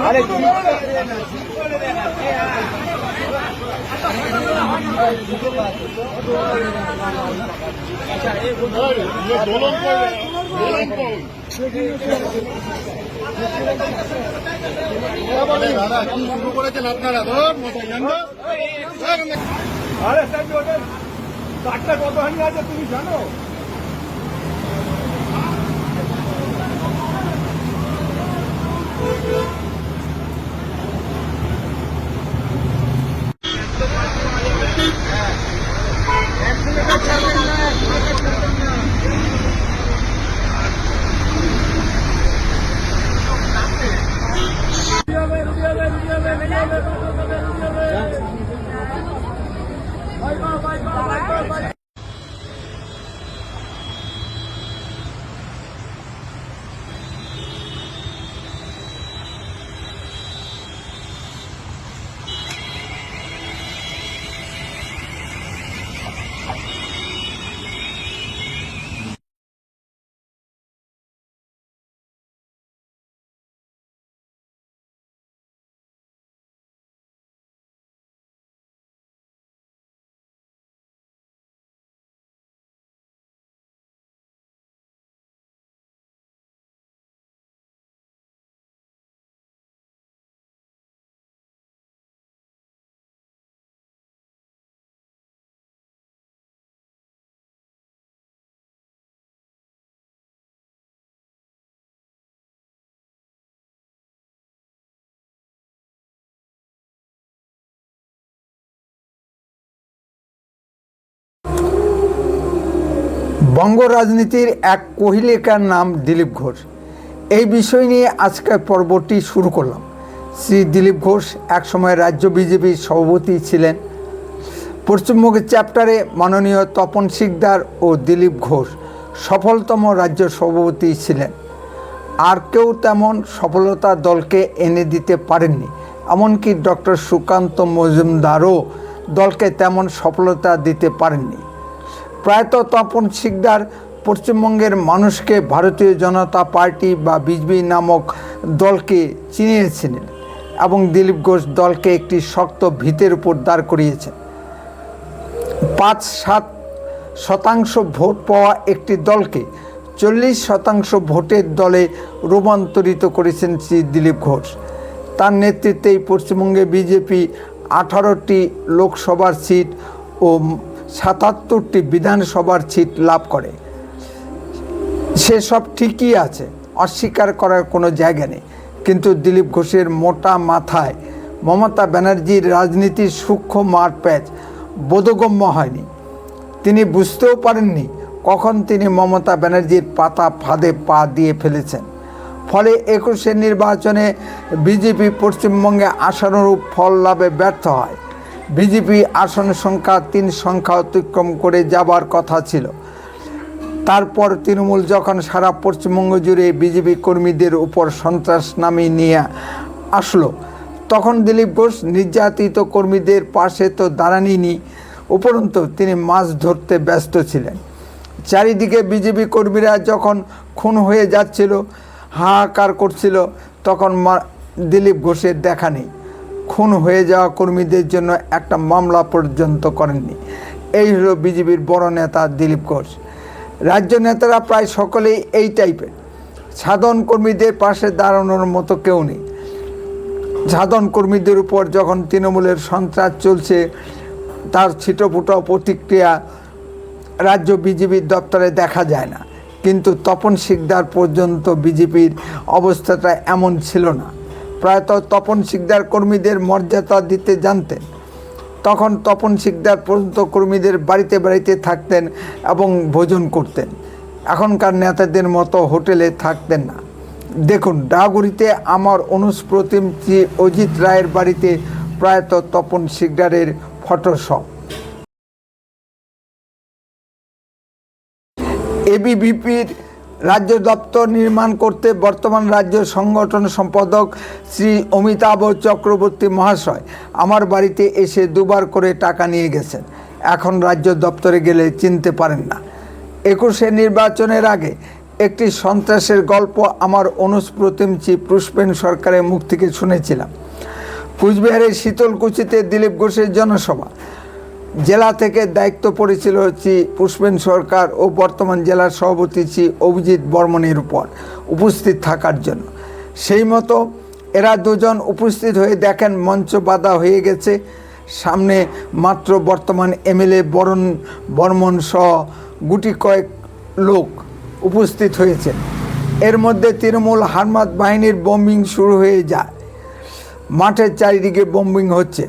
আরে আচ্ছা দোলন করবে দোলন করবে শুরু করেছেন আপনারা আরে স্যার কাঠটা কতখানি আছে তুমি জানো? বঙ্গ রাজনীতির এক কোহিলেকার নাম দিলীপ ঘোষ। এই বিষয় নিয়ে আজকের পর্বটি শুরু করলাম। শ্রী দিলীপ ঘোষ একসময় রাজ্য বিজেপির সভাপতি ছিলেন। পশ্চিমবঙ্গের চ্যাপ্টারে মাননীয় তপন শিকদার ও দিলীপ ঘোষ সফলতম রাজ্য সভাপতি ছিলেন। আর কেউ তেমন সফলতা দলকে এনে দিতে পারেননি, এমনকি ডক্টর সুকান্ত মজুমদারও দলকে তেমন সফলতা দিতে পারেননি। প্রায়ত তপন শিকদার পশ্চিমবঙ্গের মানুষকে ভারতীয় জনতা পার্টি বা বিজেপি নামক দলকে চিনিয়েছিলেন এবং দিলীপ ঘোষ দলকে একটি শক্ত ভিতের উপর দাঁড় করিয়েছেন। পাঁচ সাত শতাংশ ভোট পাওয়া একটি দলকে চল্লিশ শতাংশ ভোটের দলে রূপান্তরিত করেছেন শ্রী দিলীপ ঘোষ। তার নেতৃত্বেই পশ্চিমবঙ্গে বিজেপি আঠারোটি লোকসভার সিট ও সাতাত্তরটি বিধানসভার সিট লাভ করে। সেসব ঠিকই আছে, অস্বীকার করার কোনো জায়গা নেই। কিন্তু দিলীপ ঘোষের মোটা মাথায় মমতা ব্যানার্জির রাজনীতির সূক্ষ্ম মারপ্যাচ বোধগম্য হয়নি। তিনি বুঝতেও পারেননি কখন তিনি মমতা ব্যানার্জির পাতা ফাঁদে পা দিয়ে ফেলেছেন। ফলে একুশের নির্বাচনে বিজেপি পশ্চিমবঙ্গে আশানুরূপ ফল লাভে ব্যর্থ হয়। বিজেপি আসন সংখ্যা তিন সংখ্যা অতিক্রম করে যাবার কথা ছিল। তারপর তৃণমূল যখন সারা পশ্চিমবঙ্গ জুড়ে বিজেপি কর্মীদের উপর সন্ত্রাস নামিয়ে নিয়ে আসলো, তখন দিলীপ ঘোষ নির্যাতিত কর্মীদের পাশে তো দাঁড়ানিনি, উপরন্তু তিনি মাছ ধরতে ব্যস্ত ছিলেন। চারিদিকে বিজেপি কর্মীরা যখন খুন হয়ে যাচ্ছিল, হাহাকার করছিল, তখন দিলীপ ঘোষের দেখা নেই। খুন হয়ে যাওয়া কর্মীদের জন্য একটা মামলা পর্যন্ত করেননি। এই হলো বিজেপির বড় নেতা দিলীপ ঘোষ। রাজ্য নেতারা প্রায় সকলেই এই টাইপের। সাধারণ কর্মীদের পাশে দাঁড়ানোর মতো কেউ নেই। সাধারণ কর্মীদের উপর যখন তৃণমূলের সন্ত্রাস চলছে, তার ছিটোফুটো প্রতিক্রিয়া রাজ্য বিজেপির দপ্তরে দেখা যায় না। কিন্তু তপন শিকদার পর্যন্ত বিজেপির অবস্থাটা এমন ছিল না। প্রায়ত তপন শিকদার কর্মীদের মর্যাদা দিতে জানতেন। তখন তপন শিকদার পর্যন্ত কর্মীদের বাড়িতে বাড়িতে থাকতেন এবং ভোজন করতেন। এখনকার নেতাদের মতো হোটেলে থাকতেন না। দেখুন, ডাগুরিতে আমার অনুস্প্রতিম শ্রী অজিত রায়ের বাড়িতে প্রায়ত তপন শিকদারের ফটোশপ। এবিভিপির রাজ্য দপ্তর নির্মাণ করতে বর্তমান রাজ্য সংগঠন সম্পাদক শ্রী অমিতাভ চক্রবর্তী মহাশয় আমার বাড়িতে এসে দুবার করে টাকা নিয়ে গেছেন। এখন রাজ্য দপ্তরে গেলে চিনতে পারেন না। একুশে নির্বাচনের আগে একটি সন্ত্রাসের গল্প আমার অনুস্প্রতিম চিফ পুষ্পেন সরকারের মুখ থেকে শুনেছিলাম। কুচবিহারের শীতলকুচিতে দিলীপ ঘোষের জনসভা। জেলা থেকে দায়িত্ব পড়েছিল চি পুষ্পেন সরকার ও বর্তমান জেলার সভাপতি চি অভিজিৎ বর্মনের উপর উপস্থিত থাকার জন্য। সেই মতো এরা দুজন উপস্থিত হয়ে দেখেন মঞ্চ বাধা হয়ে গেছে। সামনে মাত্র বর্তমান এমএলএ বরণ বর্মন সহ গুটি কয়েক লোক উপস্থিত হয়েছেন এর মধ্যে তৃণমূল হারমাত বাহিনীর বোম্বিং শুরু হয়ে যায়। মাঠের চারিদিকে বোম্বিং হচ্ছে।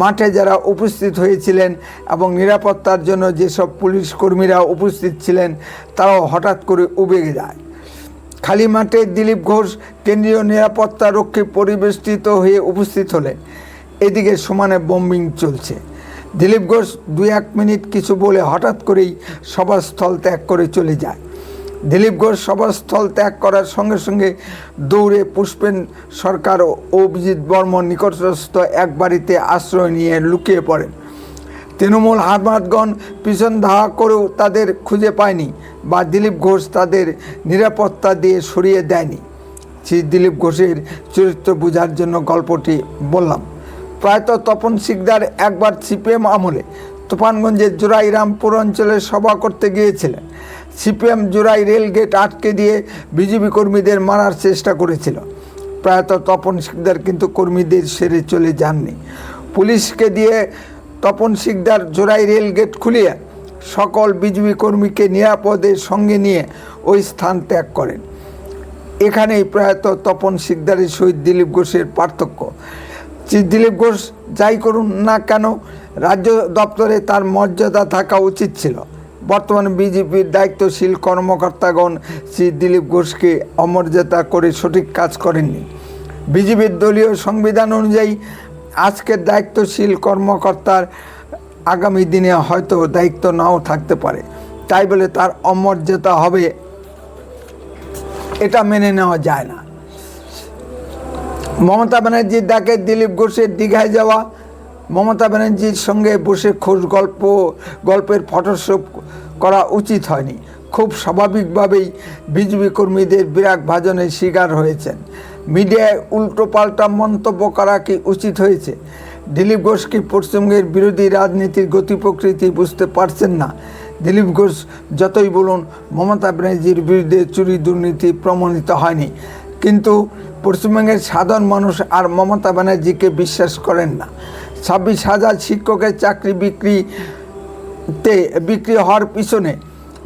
মাঠে যারা উপস্থিত হয়েছিলেন এবং নিরাপত্তার জন্য যেসব পুলিশ কর্মীরা উপস্থিত ছিলেন, তারাও হঠাৎ করে উবে যায়। খালি মাঠে দিলীপ ঘোষ কেন্দ্রীয় নিরাপত্তা রক্ষী পরিবেষ্টিত হয়ে উপস্থিত হলেন। এদিকে সমানে বোম্বিং চলছে। দিলীপ ঘোষ দু এক মিনিট কিছু বলে হঠাৎ করেই সভাস্থল ত্যাগ করে চলে যায়। দিলীপ ঘোষ সভাস্থল ত্যাগ করার সঙ্গে সঙ্গে দৌড়ে পুষ্পেন সরকার ও অভিজিৎ বর্মন নিকটস্থ এক বাড়িতে আশ্রয় নিয়ে লুকিয়ে পড়েন। তৃণমূল হারমাতগণ পিছন ধাওয়া করেও তাদের খুঁজে পায়নি বা দিলীপ ঘোষ তাদের নিরাপত্তা দিয়ে সরিয়ে দেয়নি। শ্রী দিলীপ ঘোষের চরিত্র বোঝার জন্য গল্পটি বললাম। প্রায়ত তপন শিকদার একবার সিপিএম আমলে তুফানগঞ্জের জোড়াইরামপুর অঞ্চলে সভা করতে গিয়েছিলেন। সিপিএম জোড়াই রেলগেট আটকে দিয়ে বিজেপি কর্মীদের মারার চেষ্টা করেছিল। প্রায়ত তপন শিকদার কিন্তু কর্মীদের সেরে চলে যাননি। পুলিশকে দিয়ে তপন শিকদার জোড়াই রেলগেট খুলিয়ে সকল বিজেপি কর্মীকে নিরাপদে সঙ্গে নিয়ে ওই স্থান ত্যাগ করেন। এখানেই প্রয়াত তপন শিকদারের সহিত দিলীপ ঘোষের পার্থক্য। দিলীপ ঘোষ যাই করুন না কেন, রাজ্য দপ্তরে তার মর্যাদা থাকা উচিত ছিল। বর্তমানে বিজেপির দায়িত্বশীল কর্মকর্তাগণ শ্রী দিলীপ ঘোষকে অমর্যাদা করে সঠিক কাজ করেননি। বিজেপির দলীয় সংবিধান অনুযায়ী আজকের দায়িত্বশীল কর্মকর্তার আগামী দিনে হয়তো দায়িত্ব নাও থাকতে পারে। তাই বলে তার অমর্যাদা হবে। এটা মেনে নেওয়া যায় না। মমতা ব্যানার্জির ডাকে দিলীপ ঘোষের দীঘায় যাওয়া মমতা ব্যানার্জির সঙ্গে বসে খোঁজ গল্প, গল্পের ফটোশ্যুট করা উচিত হয়নি। খুব স্বাভাবিকভাবেই বিজেপি কর্মীদের বিরাট ভাজনের শিকার হয়েছেন। মিডিয়ায় উল্টোপাল্টা মন্তব্য করা কি উচিত হয়েছে? দিলীপ ঘোষ কি পশ্চিমবঙ্গের বিরোধী রাজনীতির গতি প্রকৃতি বুঝতে পারছেন না? দিলীপ ঘোষ যতই বলুন, মমতা ব্যানার্জির বিরুদ্ধে চুরি দুর্নীতি প্রমাণিত হয়নি। কিন্তু পশ্চিমবঙ্গের সাধারণ মানুষ আর মমতা ব্যানার্জিকে বিশ্বাস করেন না। ছাব্বিশ হাজার শিক্ষকের চাকরি বিক্রিতে বিক্রি হওয়ার পিছনে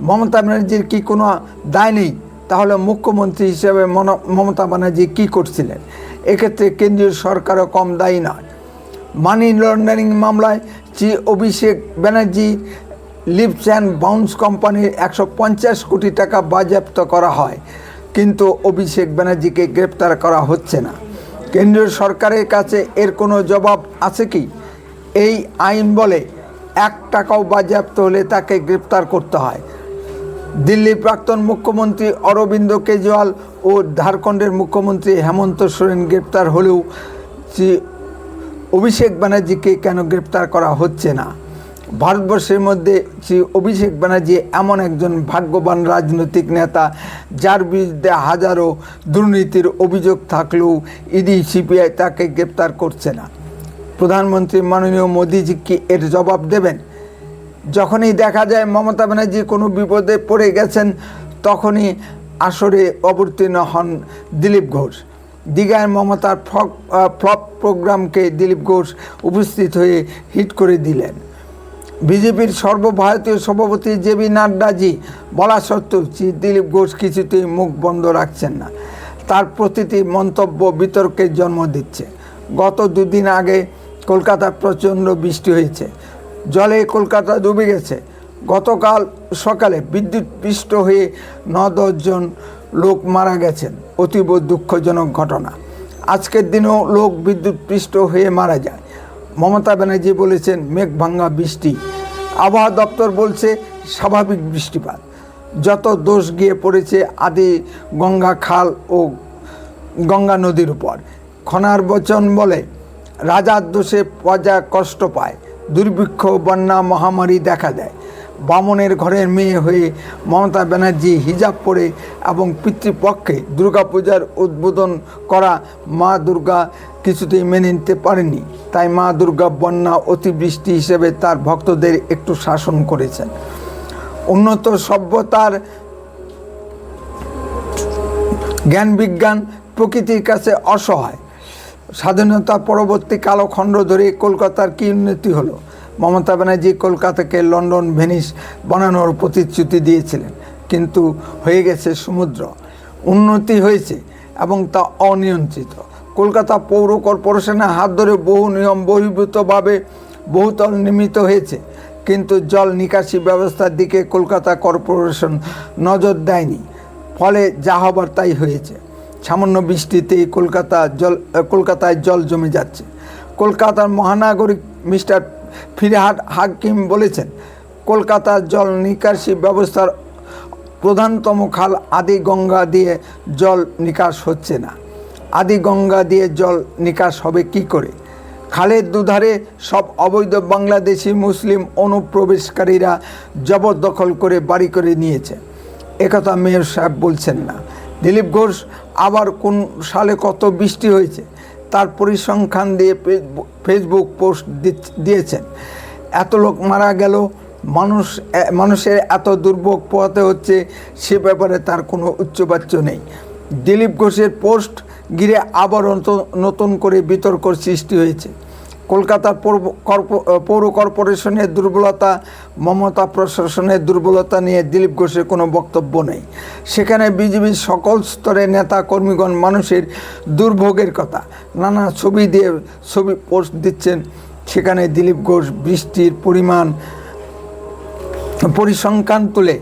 মমতা ব্যানার্জির কি কোনো দায় নেই? তাহলে মুখ্যমন্ত্রী হিসেবে মমতা ব্যানার্জি কী করছিলেন? এক্ষেত্রে কেন্দ্রীয় সরকারও কম দায়ী নয়। মানি লন্ডারিং মামলায় Shri Abhishek Banerjee Leaps and Bounds কোম্পানির একশো পঞ্চাশ কোটি টাকা বাজেয়াপ্ত করা হয়। কিন্তু অভিষেক ব্যানার্জিকে গ্রেপ্তার করা হচ্ছে না। কেন্দ্রীয় সরকারের কাছে এর কোনো জবাব আছে কি? এই আইন বলে এক টাকাও বাজেয়াপ্ত হলে তাকে গ্রেপ্তার করতে হয়। দিল্লির প্রাক্তন মুখ্যমন্ত্রী অরবিন্দ কেজরিওয়াল ও ঝাড়খণ্ডের মুখ্যমন্ত্রী হেমন্ত সোরেন গ্রেপ্তার হলেও অভিষেক ব্যানার্জিকে কেন গ্রেপ্তার করা হচ্ছে না? ভারতবর্ষের মধ্যে শ্রী অভিষেক ব্যানার্জি এমন একজন ভাগ্যবান রাজনৈতিক নেতা, যার বিরুদ্ধে হাজারো দুর্নীতির অভিযোগ থাকলেও ইডি সিপিআই তাকে গ্রেপ্তার করছে না। প্রধানমন্ত্রী মাননীয় মোদীজি কি এর জবাব দেবেন? যখনই দেখা যায় মমতা ব্যানার্জি কোনো বিপদে পড়ে গেছেন, তখনই আসরে অবতীর্ণ হন দিলীপ ঘোষ। দীঘায় মমতার ফ্লপ প্রোগ্রামকে দিলীপ ঘোষ উপস্থিত হয়ে হিট করে দিলেন। বিজেপির সর্বভারতীয় সভাপতি জেবি নাড্ডাজি বলা সত্ত্বেও দিলীপ ঘোষ কিছুতেই মুখ বন্ধ রাখছেন না। তার প্রতিটি মন্তব্য বিতর্কের জন্ম দিচ্ছে। গত দুদিন আগে কলকাতায় প্রচণ্ড বৃষ্টি হয়েছে। জলে কলকাতা ডুবে গেছে। গতকাল সকালে বিদ্যুৎ পৃষ্ঠ হয়ে ন দশজন লোক মারা গেছেন। অতীব দুঃখজনক ঘটনা। আজকের দিনেও লোক বিদ্যুৎ পৃষ্ঠ হয়ে মারা যায়। মমতা ব্যানার্জি বলেছেন, মেঘ ভাঙ্গা বৃষ্টি। আবহাওয়া দপ্তর বলছে, স্বাভাবিক বৃষ্টিপাত। যত দোষ গিয়ে পড়েছে আদি গঙ্গা, খাল ও গঙ্গা নদীর উপর। খনার বচন বলে, রাজার দোষে প্রজা কষ্ট পায়, দুর্ভিক্ষ, বন্যা, মহামারী দেখা দেয়। বামনের ঘরের মেয়ে হয়ে মমতা ব্যানার্জি হিজাব পরে এবং পিতৃপক্ষে দুর্গাপূজার উদ্বোধন করা মা দুর্গা কিছুতেই মেনে নিতে পারেনি। তাই মা দুর্গা বন্যা অতিবৃষ্টি হিসেবে তার ভক্তদের একটু শাসন করেছেন। উন্নত সভ্যতার জ্ঞান বিজ্ঞান প্রকৃতির কাছে অসহায়। স্বাধীনতা পরবর্তী কালখণ্ড ধরে কলকাতার কী উন্নতি হলো? মমতা ব্যানার্জি কলকাতাকে লন্ডন, ভেনিস বানানোর প্রতিশ্রুতি দিয়েছিলেন। কিন্তু হয়ে গেছে সমুদ্র। উন্নতি হয়েছে এবং তা অনিয়ন্ত্রিত। কলকাতা পৌর কর্পোরেশনের হাত ধরে বহু নিয়ম বহির্ভূতভাবে বহুতল নির্মিত হয়েছে। কিন্তু জল নিকাশি ব্যবস্থার দিকে কলকাতা কর্পোরেশন নজর দেয়নি। ফলে যা হবার তাই হয়েছে। সামান্য বৃষ্টিতেই কলকাতা জল, কলকাতায় জল জমে যাচ্ছে। কলকাতার মহানাগরিক মিস্টার ফিরহাদ হাকিম বলেছেন, কলকাতার জল নিকাশি ব্যবস্থার প্রধানতম খাল আদি গঙ্গা দিয়ে জল নিকাশ হচ্ছে না। আদি গঙ্গা দিয়ে জল নিকাশ হবে কি করে? খালের দুধারে সব অবৈধ বাংলাদেশি মুসলিম অনুপ্রবেশকারীরা জবরদখল করে বাড়ি করে নিয়েছে। একথা মেয়র সাহেব বলছেন না। দিলীপ ঘোষ, আবার কোন সালে কত বৃষ্টি হয়েছে? তার পরিসংখ্যান দিয়ে ফেসবুক- পোস্ট দিয়েছেন। এত লোক মারা গেল, মানুষ মানুষের এত দুর্ভোগ পোহাতে হচ্ছে, সে ব্যাপারে তার কোনো উচ্চবাচ্য নেই। দিলীপ ঘোষের পোস্ট ঘিরে আবার নতুন করে বিতর্ক সৃষ্টি হয়েছে। কলকাতার পৌর- কর্পো- পৌর কর্পোরেশনের দুর্বলতা, মমতা প্রশাসনের দুর্বলতা নিয়ে দিলীপ ঘোষের কোনো বক্তব্য নেই। সেখানে বিজেপির সকল স্তরের নেতা কর্মীগণ মানুষের দুর্ভোগের কথা। নানা ছবি দিয়ে ছবি পোস্ট দিচ্ছেন। সেখানে দিলীপ ঘোষ বৃষ্টির পরিমাণ, পরিসংখ্যান তুলে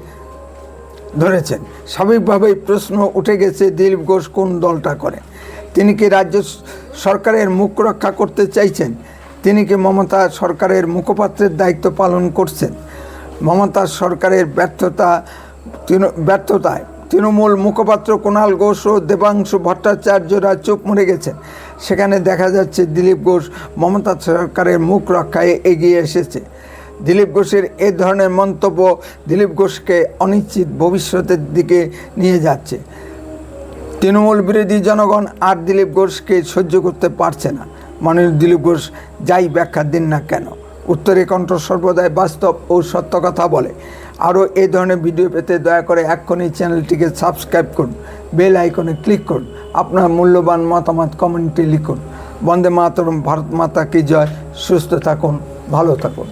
ধরেছেন। স্বাভাবিকভাবেই প্রশ্ন উঠে গেছে দিলীপ ঘোষ কোন দলটা করে? তিনি কি রাজ্য সরকারের মুখ রক্ষা করতে চাইছেন? তিনি কি মমতা সরকারের মুখপাত্রের দায়িত্ব পালন করছেন? মমতা সরকারের ব্যর্থতা ব্যর্থতায় তৃণমূল মুখপাত্র কুণাল ঘোষ ও দেবাংশু ভট্টাচার্যরা চুপ মরে গেছেন। সেখানে দেখা যাচ্ছে দিলীপ ঘোষ মমতা সরকারের মুখ রক্ষায় এগিয়ে এসেছে। দিলীপ ঘোষের এ ধরনের মন্তব্য দিলীপ ঘোষকে অনিশ্চিত ভবিষ্যতের দিকে নিয়ে যাচ্ছে। তৃণমূল বিরোধী জনগণ আর দিলীপ ঘোষকে সহ্য করতে পারছে না। মাননীয় দিলীপ ঘোষ, যাই ব্যাখ্যা দিন না কেন। উত্তরে কণ্ঠ সর্বদাই বাস্তব ও সত্য কথা বলে। আরও এই ধরনের ভিডিও পেতে দয়া করে এক্ষুনি চ্যানেলটিকে সাবস্ক্রাইব করুন। বেল আইকনে ক্লিক করুন। আপনার মূল্যবান মতামত কমেন্টে লিখুন। বন্দে মাতরম, ভারত মাতা কি জয়। সুস্থ থাকুন, ভালো থাকুন।